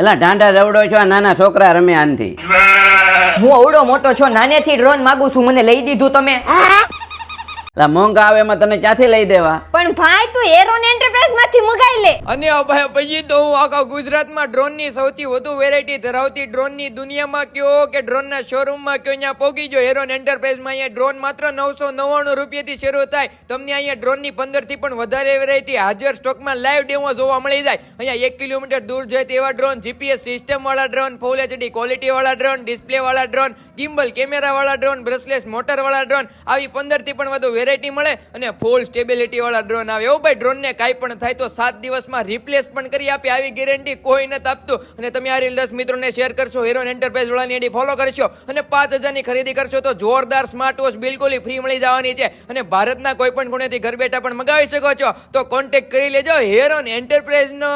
એલા ઢાંઢા રવડો છો નાના છોકરા રમે આનથી. હું અવડો મોટો છો નાનેથી ડ્રોન માંગુ છું મને લઈ દીધું તમે. મોંઘા આવે એમાં તને ક્યાંથી લઈ દેવા? પણ ભાઈ તું એરોન એન્ટરપ્રાઇઝ મગાઈ લે. અને અભાઈ પછી તો હું આખા ગુજરાતમાં ડ્રોનની સૌથી વધુ વેરાયટી ધરાવતી ડ્રોનની દુનિયામાં કયો કે ડ્રોનના શોરૂમમાં કયો અહીંયા પોગી જો હેરોન એન્ટરપ્રાઇઝમાં અહીંયા ડ્રોન માત્ર નવસો નવ્વાણું રૂપિયાથી શરૂ થાય. તમને અહીંયા ડ્રોનની પંદરથી પણ વધારે વેરાયટી હાજર સ્ટોકમાં લાઈવ ડેમો જોવા મળી જાય. અહીંયા એક કિલોમીટર દૂર જાય તેવા ડ્રોન જીપીએસ સિસ્ટમ વાળા ડ્રોન ફૂલ એચડી ક્વોલિટી વાળા ડ્રોન ડિસ્પ્લે વાળા ડ્રોન ગિમ્બલ કેમેરા વાળા ડ્રોન બ્રેસલેસ મોટર વાળા ડ્રોન, આવી પંદરથી પણ વધુ વેરાયટી મળે અને ફૂલ સ્ટેબિલિટી વાળા ડ્રોન આવે. એવું ભાઈ, ડ્રોનને કાંઈ પણ થાય તો સાત દિવસમાં રિપ્લેસ પણ કરી આપી. આવી ગેરંટી કોઈ નથી આપતું. અને તમે આ રીલ દસ મિત્રોને શેર કરશો હેરોન એન્ટરપ્રાઇઝ વાળાની એડી ફોલો કરશો અને પાંચ હજારની ખરીદી કરશો તો જોરદાર સ્માર્ટ વોચ બિલકુલ ફ્રી મળી જવાની છે. અને ભારતના કોઈ પણ ખૂણેથી ઘર બેઠા પણ મંગાવી શકો છો. તો કોન્ટેક્ટ કરી લેજો હેરોન એન્ટરપ્રાઇઝનો